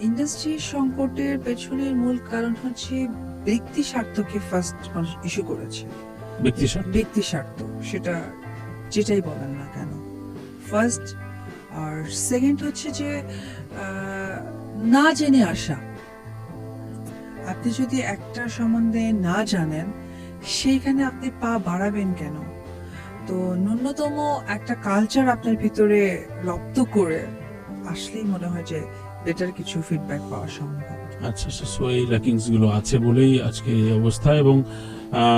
Industry সংকটের পেছনের মূল কারণ হচ্ছে ব্যক্তি স্বার্থকে ফার্স্ট মানুষ ইস্যু করেছে। ব্যক্তি স্বার্থ। ব্যক্তি স্বার্থ সেটা যেটাই বলেন না কেন। ফার্স্ট আর সেকেন্ড হচ্ছে যে না জেনে আসা। আপনি যদি একটা সম্বন্ধে না জানেন সেইখানে আপনি পা বাড়াবেন কেন? তো ন্যূনতম একটা কালচার আপনার ভিতরে রপ্ত করে আসলেই মনে হয় যে বেটার কিছু ফিডব্যাক পাওয়া সম্ভব। আচ্ছা আচ্ছা সো এই ল্যাকিংসগুলো আছে বলেই আজকে এই অবস্থা এবং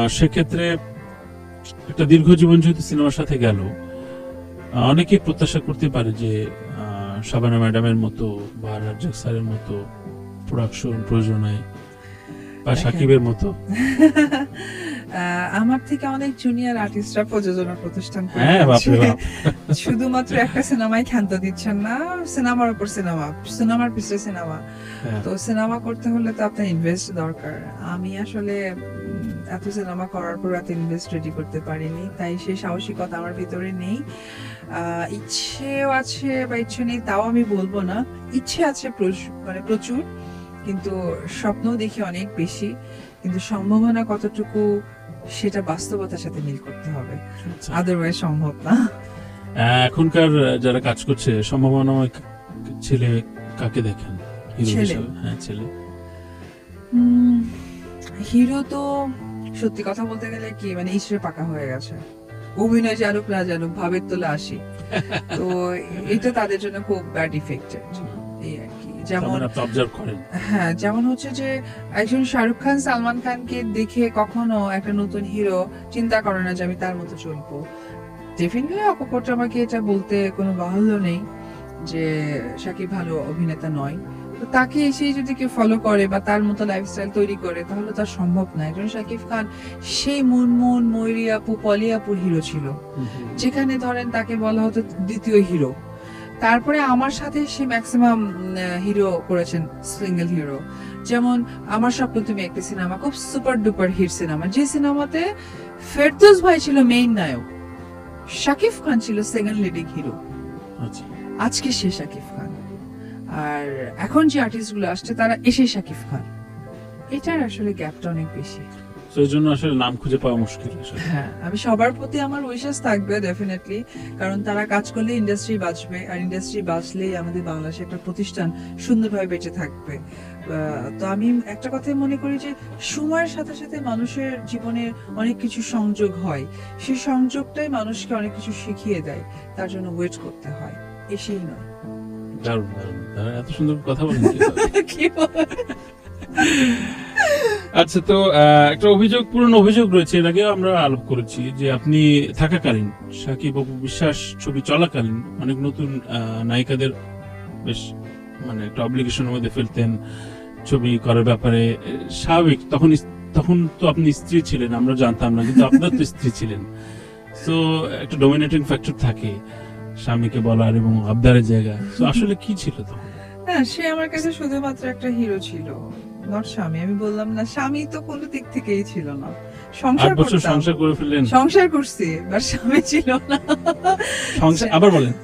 সেক্ষেত্রে একটা দীর্ঘ জীবন যেহেতু সিনেমার সাথে গেল অনেকেই প্রত্যাশা করতে পারে যে শাবানা ম্যাডামের মতো বা রাজ্জাক স্যারের মতো প্রোডাকশন প্রযোজনায় বা সাকিবের মতো। আমার থেকে অনেক জুনিয়র আর্টিস্টরা প্রযোজনা প্রতিষ্ঠান হ্যাঁ শুধুমাত্র একটা সিনেমায় ক্ষান্ত দিচ্ছেন না সিনেমার উপর সিনেমা সিনেমার পিছনে সিনেমা। হ্যাঁ। তো সিনেমা করতে হলে তো আপনার ইনভেস্ট দরকার। আমি আসলে এত সিনেমা করার পর এত ইনভেস্ট রেডি করতে পারিনি তাই সেই সাহসিকতা আমার ভিতরে নেই। আহ, ইচ্ছেও আছে বা ইচ্ছে নেই তাও আমি বলব না। ইচ্ছে আছে মানে প্রচুর কিন্তু স্বপ্নও দেখি অনেক বেশি। কিন্তু সম্ভাবনা কতটুকু সেটা বাস্তবতার সাথে মিল করতে হবে। আচ্ছা। আদারওয়াইজ সম্ভব না। এখনকার যারা কাজ করছে সম্ভাবনাময় ছেলে কাকে দেখেন? ছেলে? হ্যাঁ ছেলে। হিরো তো সত্যি কথা বলতে গেলে কি মানে ঈশ্বরে পাকা হয়ে গেছে। অভিনয় জানুক না জানুক ভাবের তোলে আসি তো এটা তাদের জন্য খুব ব্যাড ইফেক্টেড এই আর কি। যেমন মানে অবজার্ভ করেন। হ্যাঁ যেমন হচ্ছে যে একজন শাহরুখ খান সালমান খানকে দেখে কখনো একটা নতুন হিরো চিন্তা করে না যে আমি তার মতো চলবো। ডেফিনেটলি অকপট আমাকে এটা বলতে কোনো বাহুল্য নেই যে সাকিব ভালো অভিনেতা নয়। তো তাকে এসে যদি কেউ ফলো করে বা তার মতো লাইফস্টাইল তৈরি করে তাহলে তার সম্ভব না। একজন শাকিব খান সেই মুনমুন ময়ূরী আপু পলি আপুর হিরো ছিল। যেখানে ধরেন তাকে বলা হতো দ্বিতীয় হিরো তারপরে আমার সাথে সে ম্যাক্সিমাম হিরো করেছেন সিঙ্গেল হিরো যেমন আমার স্বপ্ন তুমি একটি সিনেমা খুব সুপার ডুপার হিট সিনেমা যে সিনেমাতে ফেরদৌস ভাই ছিল মেইন নায়ক শাকিব খান ছিল সেকেন্ড লিডিং হিরো আজকে সে শাকিব খান। আর এখন যে আর্টিস্টগুলো আসছে তারা এসে শাকিব খান। এটার আসলে গ্যাপটা অনেক বেশি। তো এই জন্য আসলে নাম খুঁজে পাওয়া মুশকিল হ্যাঁ আমি সবার প্রতি আমার উইশেস থাকবে ডেফিনেটলি কারণ তারা কাজ করলে ইন্ডাস্ট্রি বাঁচবে আর ইন্ডাস্ট্রি বাঁচলেই আমাদের বাংলাদেশে একটা প্রতিষ্ঠান সুন্দরভাবে বেঁচে থাকবে তো আমি একটা কথাই মনে করি যে সময়ের সাথে সাথে মানুষের জীবনের অনেক কিছু সংযোগ হয় সেই সংযোগটাই মানুষকে অনেক কিছু শিখিয়ে দেয় তার জন্য ওয়েট করতে হয় এসেই নয় দারুণ দারুণ। এত সুন্দর কথা বলেন? কি? আচ্ছা তো একটা অভিযোগ, পুরনো অভিযোগ রয়েছে। এর আগেও আমরা আলোপ করেছি যে আপনি থাকাকালীন সাকিব অপু বিশ্বাস ছবি চলাকালীন অনেক নতুন নায়িকাদের বেশ মানে একটা অব্লিগেশনের মধ্যে ফেলতেন ছবি করার ব্যাপারে। স্বাভাবিক, তখন তখন তো আপনি স্ত্রী ছিলেন, আমরা জানতাম না, কিন্তু আপনার তো স্ত্রী ছিলেন। তো একটা ডোমিনেটিং ফ্যাক্টর থাকে স্বামীকে বলার এবং আবদারের জায়গা। তো আসলে কি ছিল তখন? হ্যাঁ সে আমার কাছে শুধুমাত্র একটা হিরো ছিল। নট স্বামী আমি বললাম না স্বামী তো কোনো দিক থেকেই ছিল না। সংসার বছর সংসার করে ফেললেন। সংসার করছি বাট স্বামী ছিল না। সংসার আবার বলেন।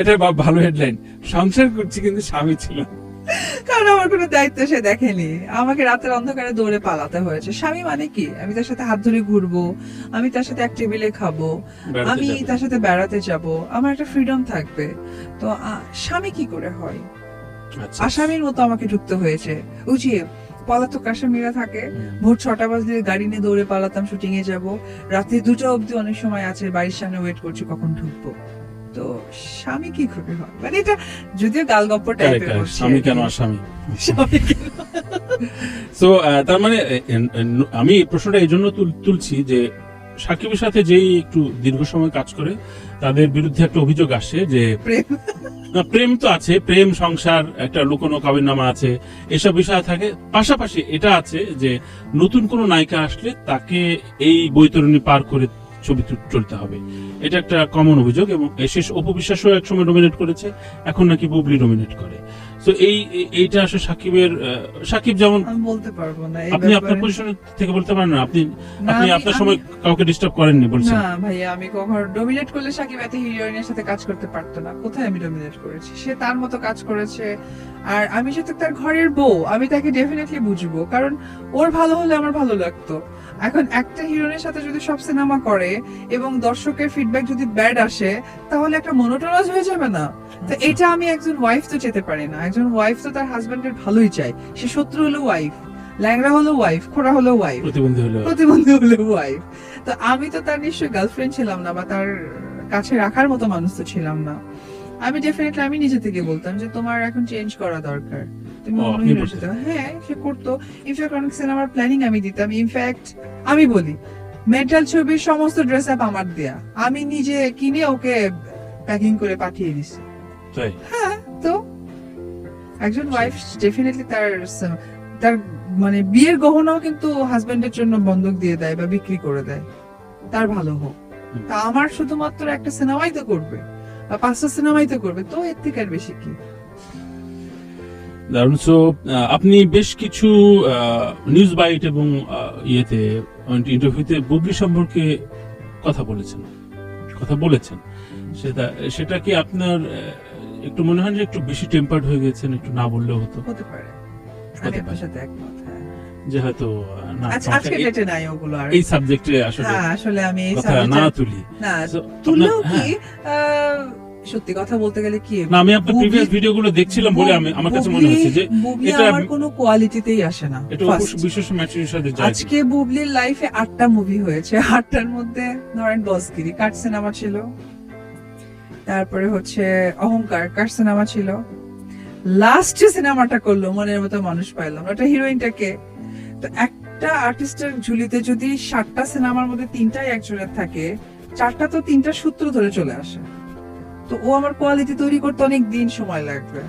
এটা ভালো হেডলাইন সংসার করছি কিন্তু স্বামী ছিল কারণ আমার কোনো দায়িত্ব সে দেখেনি। আমাকে রাতের অন্ধকারে দৌড়ে পালাতে হয়েছে। স্বামী মানে কি? আমি তার সাথে হাত ধরে ঘুরবো আমি তার সাথে এক টেবিলে খাব আমি তার সাথে বেড়াতে যাব। আমার একটা ফ্রিডম থাকবে। তো স্বামী কি করে হয়? আচ্ছা। আসামির মতো আমাকে ঢুকতে হয়েছে। উচিয়ে পলাতক আসামিরা থাকে। ভোর ছটা বাজলে গাড়ি নিয়ে দৌড়ে পালাতাম শুটিং এ যাব। রাতে দুটো অবধি অনেক সময় আছে বাড়ির সামনে ওয়েট করছি কখন ঢুকবো। তো স্বামী কি করে হয়? মানে এটা যদিও গাল গপ্প টাইপের স্বামী কেন আসামি স্বামী? কেন? তো তার মানে আমি এই প্রশ্নটা এই জন্য তুলছি যে সাকিবের সাথে যেই একটু দীর্ঘ সময় কাজ করে তাদের বিরুদ্ধে একটা অভিযোগ আসে যে প্রেম। না, প্রেম তো আছে প্রেম সংসার একটা লুকোনো কাবির নামা আছে এসব বিষয় থাকে। পাশাপাশি এটা আছে যে নতুন কোন নায়িকা আসলে তাকে এই বৈতরণী পার করে ছবি চলতে হবে। এটা একটা কমন অভিযোগ এবং শেষ অপবিশ্বাসও এক সময় ডোমিনেট করেছে এখন নাকি বুবলি ডোমিনেট করে। তো এই এই- এইটা আসলে সাকিবের সাকিব যেমন আমি বলতে পারব না আপনি আপনার পজিশন থেকে বলতে পারেন না আপনি আপনি আপনার সময় কাউকে ডিস্টার্ব করেননি বলছেন। না ভাইয়া আমি কখনো ডোমিনেট করলে সাকিব এত হিরোইনের সাথে কাজ করতে পারতো না। কোথায় আমি ডোমিনেট করেছি? সে তার মতো কাজ করেছে। আর আমি তার ঘরের বউ আমি তাকে ডেফিনেটলি বুঝব। কারণ ওর ভালো হলে আমার ভালো লাগতো। এখন একটা হিরোইনের সাথে যদি সব সিনেমা করে এবং দর্শকের ফিডব্যাক যদি ব্যাড আসে তাহলে একটা মনোটোনাস হয়ে যাবে না? তো এটা আমি একজন ওয়াইফ তো যেতে পারি না। একজন ওয়াইফ তো তার হাজবেন্ডের ভালোই চায়। সে শত্রু হলো ওয়াইফ ল্যাংরা হলো ওয়াইফ খোড়া হলো ওয়াইফ প্রতিবন্ধী হলো প্রতিবন্ধী হলো ওয়াইফ তো আমি তো তার নিশ্চয়ই গার্লফ্রেন্ড ছিলাম না বা তার কাছে রাখার মতো মানুষ তো ছিলাম না। আমি ডেফিনেটলি আমি নিজে থেকে বলতাম যে তোমার এখন চেঞ্জ করা দরকার। তুমি হ্যাঁ সে করতো। ইনফ্যাক্ট অনেক সিনেমার প্ল্যানিং আমি দিতাম। ইনফ্যাক্ট আমি বলি মেন্টাল ছবির সমস্ত ড্রেস আপ আমার দেয়া। আমি নিজে কিনে ওকে প্যাকিং করে পাঠিয়ে দিছি। হ্যাঁ। একজন ওয়াইফ ডেফিনেটলি তার তার মানে বিয়ের গহনাও কিন্তু হাজবেন্ডের জন্য বন্ধক দিয়ে দেয় বা বিক্রি করে দেয়। তার ভালো হোক। তা আমার শুধুমাত্র একটা সিনেমাই তো করবে বা পাঁচটা সিনেমাই তো করবে তো এর থেকে আর বেশি কি? দারুণ। সো আপনি বেশ কিছু নিউজ বাইট এবং ইয়েতে ইন্টারভিউতে বুবলি সম্পর্কে কথা বলেছেন। কথা বলেছেন। সেটা সেটা কি আপনার একটু মনে হয় যে একটু বেশি টেম্পার্ড হয়ে গেছেন একটু না বললেও হতো হতে পারে আমি হতে আপনার। সাথে একমত হ্যাঁ। যে হয়তো না আজ- আজকে ডেটে নাই ওগুলো আর এই সাবজেক্টে আসলে হ্যাঁ আসলে আমি এই না তুলি না তুললেও কি হ্যাঁ। সত্যি কথা বলতে গেলে কি না আমি আপনার প্রিভিয়াস ভিডিওগুলো দেখছিলাম বলে আমি আমার কাছে মনে হচ্ছে যে এটা- আমার কোনো কোয়ালিটিতেই আসে না এটা। বিশেষ ম্যাচের সাথে যায় আজকে বুবলির লাইফে আটটা মুভি হয়েছে আটটার মধ্যে ধরেন বসগিরি কাট সিনেমা ছিল তারপরে হচ্ছে অহংকার, কার সিনেমা ছিল? লাস্ট যে সিনেমাটা করল, মনের মতো মানুষ পাইলাম। ওটা হিরোইনটাকে তো একটা আর্টিস্টের ঝুলিতে যদি সাতটা সিনেমার মধ্যে তিনটাই একজনের থাকে, চারটা তো তিনটা সূত্র ধরে চলে আসে। তো ও আমার কোয়ালিটি তৈরি করতে অনেক দিন সময় লাগবে।